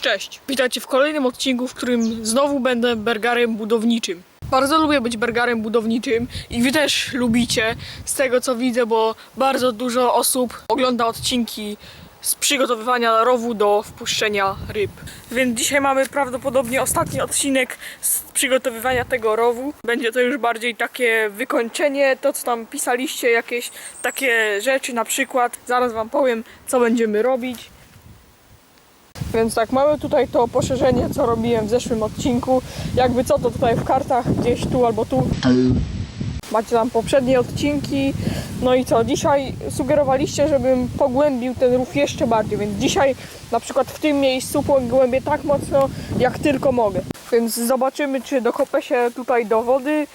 Cześć, witajcie w kolejnym odcinku, w którym znowu będę bergarem budowniczym. Bardzo lubię być bergarem budowniczym i wy też lubicie, z tego co widzę, bo bardzo dużo osób ogląda odcinki z przygotowywania rowu do wpuszczenia ryb. Więc dzisiaj mamy prawdopodobnie ostatni odcinek z przygotowywania tego rowu. Będzie to już bardziej takie wykończenie, to co tam pisaliście, jakieś takie rzeczy na przykład. Zaraz wam powiem, co będziemy robić. Więc tak, mamy tutaj to poszerzenie, co robiłem w zeszłym odcinku. Jakby co, to tutaj w kartach, gdzieś tu albo tu. Macie tam poprzednie odcinki. No i co, dzisiaj sugerowaliście, żebym pogłębił ten rów jeszcze bardziej, więc dzisiaj na przykład w tym miejscu pogłębię tak mocno, jak tylko mogę. Więc zobaczymy, czy dokopę się tutaj do wody,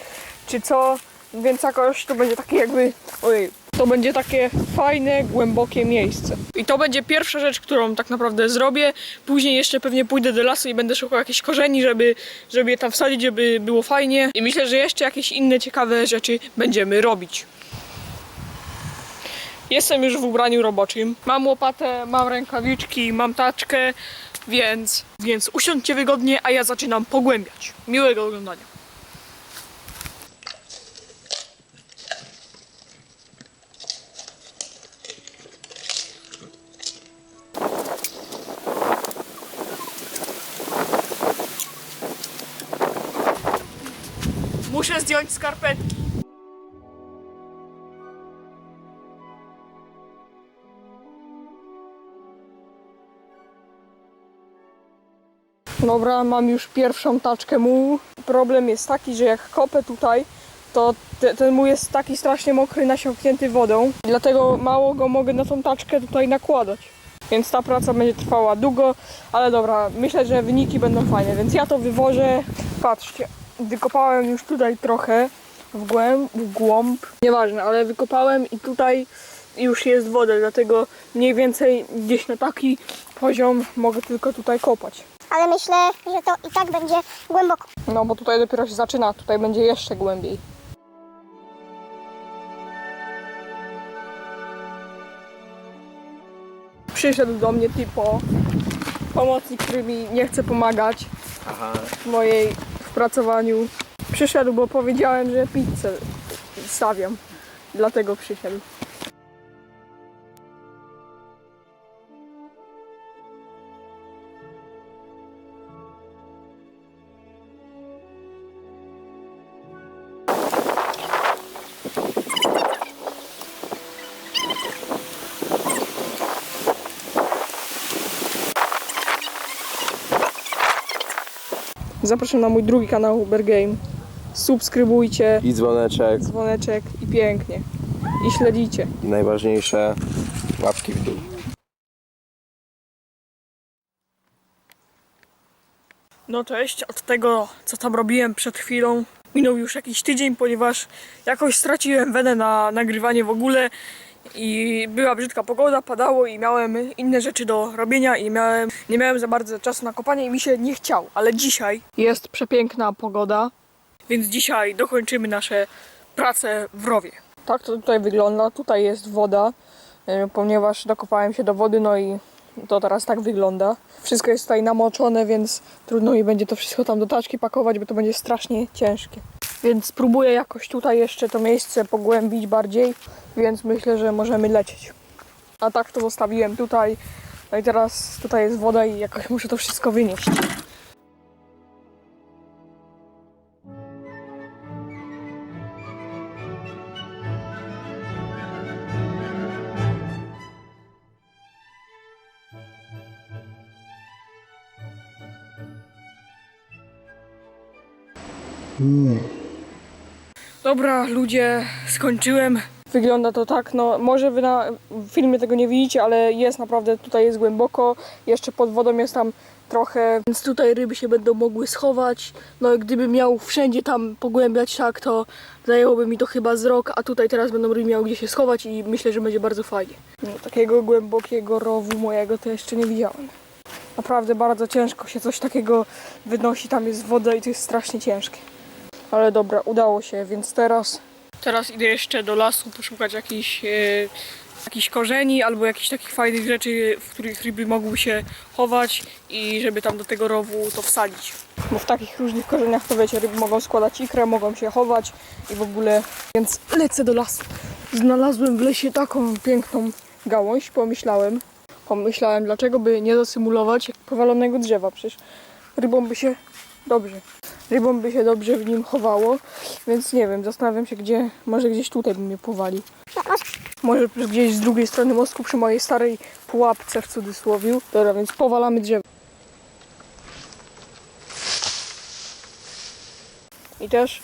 czy co. Więc jakoś to będzie takie jakby, ojej, to będzie takie fajne, głębokie miejsce. I to będzie pierwsza rzecz, którą tak naprawdę zrobię. Później jeszcze pewnie pójdę do lasu i będę szukał jakichś korzeni, żeby, żeby je tam wsadzić, żeby było fajnie. I myślę, że jeszcze jakieś inne ciekawe rzeczy będziemy robić. Jestem już w ubraniu roboczym. Mam łopatę, mam rękawiczki, mam taczkę, więc, więc usiądźcie wygodnie, a ja zaczynam pogłębiać. Miłego oglądania. Muszę zdjąć skarpetki. Dobra, mam już pierwszą taczkę mułu. Problem jest taki, że jak kopę tutaj, to te, ten muł jest taki strasznie mokry, nasiąknięty wodą. Dlatego mało go mogę na tą taczkę tutaj nakładać. Więc ta praca będzie trwała długo, ale dobra, myślę, że wyniki będą fajne, więc ja to wywożę. Patrzcie, wykopałem już tutaj trochę w głęb, w głąb, nieważne, ale wykopałem i tutaj już jest woda, dlatego mniej więcej gdzieś na taki poziom mogę tylko tutaj kopać. ale myślę, że to i tak będzie głęboko. No bo tutaj dopiero się zaczyna, tutaj będzie jeszcze głębiej. Przyszedł do mnie typo, pomocnik, który mi nie chce pomagać w mojej pracowaniu. Przyszedł, bo powiedziałem, że pizzę stawiam. Dlatego przyszedł. Zapraszam na mój drugi kanał Uber Game. Subskrybujcie, I dzwoneczek. dzwoneczek i pięknie. I śledzicie. I najważniejsze łapki w dół. No cześć, od tego co tam robiłem przed chwilą minął już jakiś tydzień, ponieważ jakoś straciłem wenę na nagrywanie w ogóle i była brzydka pogoda, padało i miałem inne rzeczy do robienia i miałem, nie miałem za bardzo czasu na kopanie i mi się nie chciał, ale dzisiaj jest przepiękna pogoda, więc dzisiaj dokończymy nasze prace w rowie. Tak to tutaj wygląda, tutaj jest woda, e, ponieważ dokopałem się do wody, no i to teraz tak wygląda. Wszystko jest tutaj namoczone, więc trudno mi będzie to wszystko tam do taczki pakować, bo to będzie strasznie ciężkie. Więc spróbuję jakoś tutaj jeszcze to miejsce pogłębić bardziej, więc myślę, że możemy lecieć. A tak to zostawiłem tutaj. No i teraz tutaj jest woda i jakoś muszę to wszystko wynieść. Dobra, ludzie, skończyłem. Wygląda to tak, no może wy na filmie tego nie widzicie, ale jest naprawdę, tutaj jest głęboko, jeszcze pod wodą jest tam trochę, więc tutaj ryby się będą mogły schować. No i gdybym miał wszędzie tam pogłębiać tak, to zajęłoby mi to chyba z rok, a tutaj teraz będą ryby miały gdzie się schować i myślę, że będzie bardzo fajnie. No, takiego głębokiego rowu mojego to jeszcze nie widziałem. Naprawdę bardzo ciężko się coś takiego wynosi, tam jest woda i to jest strasznie ciężkie. Ale dobra, udało się, więc teraz. Teraz idę jeszcze do lasu poszukać jakichś e, jakichś korzeni albo jakichś takich fajnych rzeczy, w których ryby mogły się chować i żeby tam do tego rowu to wsadzić. Bo w takich różnych korzeniach to wiecie, ryby mogą składać ikrę, mogą się chować i w ogóle, więc lecę do lasu. Znalazłem w lesie taką piękną gałąź, pomyślałem, pomyślałem, dlaczego by nie zasymulować powalonego drzewa, przecież rybom by się dobrze, rybom by się dobrze w nim chowało, więc nie wiem, zastanawiam się gdzie, może gdzieś tutaj bym je powalił. Może gdzieś z drugiej strony mostku przy mojej starej pułapce w cudzysłowie. Dobra, więc powalamy drzewo. I też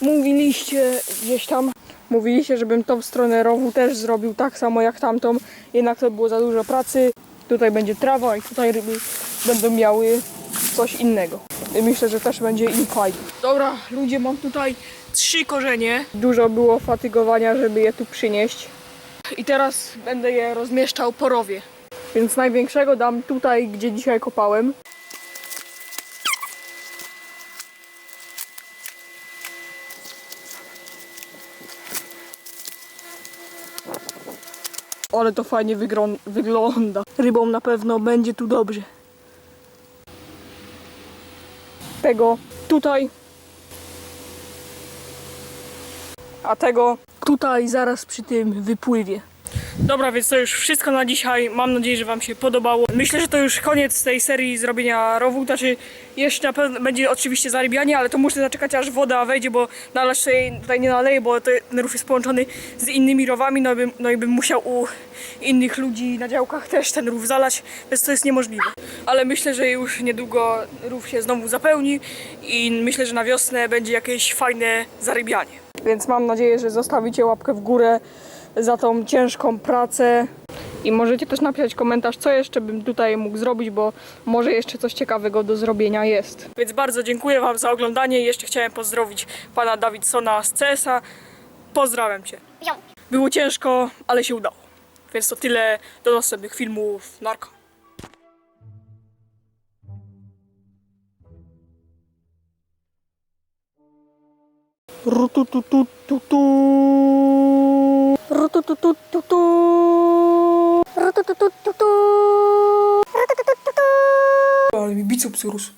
mówiliście gdzieś tam, mówiliście, żebym tą stronę rowu też zrobił tak samo jak tamtą, jednak to było za dużo pracy. Tutaj będzie trawa i tutaj ryby będą miały coś innego. Myślę, że też będzie im fajnie. Dobra, ludzie, mam tutaj trzy korzenie. Dużo było fatygowania, żeby je tu przynieść. I teraz będę je rozmieszczał po rowie. Więc największego dam tutaj, gdzie dzisiaj kopałem. Ale to fajnie wygląda. Rybom na pewno będzie tu dobrze. Tego tutaj. A tego tutaj zaraz przy tym wypływie. Dobra, więc to już wszystko na dzisiaj. Mam nadzieję, że Wam się podobało. Myślę, że to już koniec tej serii zrobienia rowu. Znaczy, jeszcze na pewno będzie oczywiście zarybianie, ale to muszę zaczekać aż woda wejdzie, bo nalać sobie tutaj nie naleję, bo ten rów jest połączony z innymi rowami, no i, bym, no i bym musiał u innych ludzi na działkach też ten rów zalać, więc to jest niemożliwe. Ale myślę, że już niedługo rów się znowu zapełni i myślę, że na wiosnę będzie jakieś fajne zarybianie. Więc mam nadzieję, że zostawicie łapkę w górę za tą ciężką pracę. I możecie też napisać komentarz, co jeszcze bym tutaj mógł zrobić, bo może jeszcze coś ciekawego do zrobienia jest. Więc bardzo dziękuję Wam za oglądanie jeszcze chciałem pozdrowić pana Dawidsona z CS-a. Pozdrawiam Cię. Było ciężko, ale się udało. Więc to tyle do następnych filmów. Narko. Rutututututu. Ale mi biceps urósł.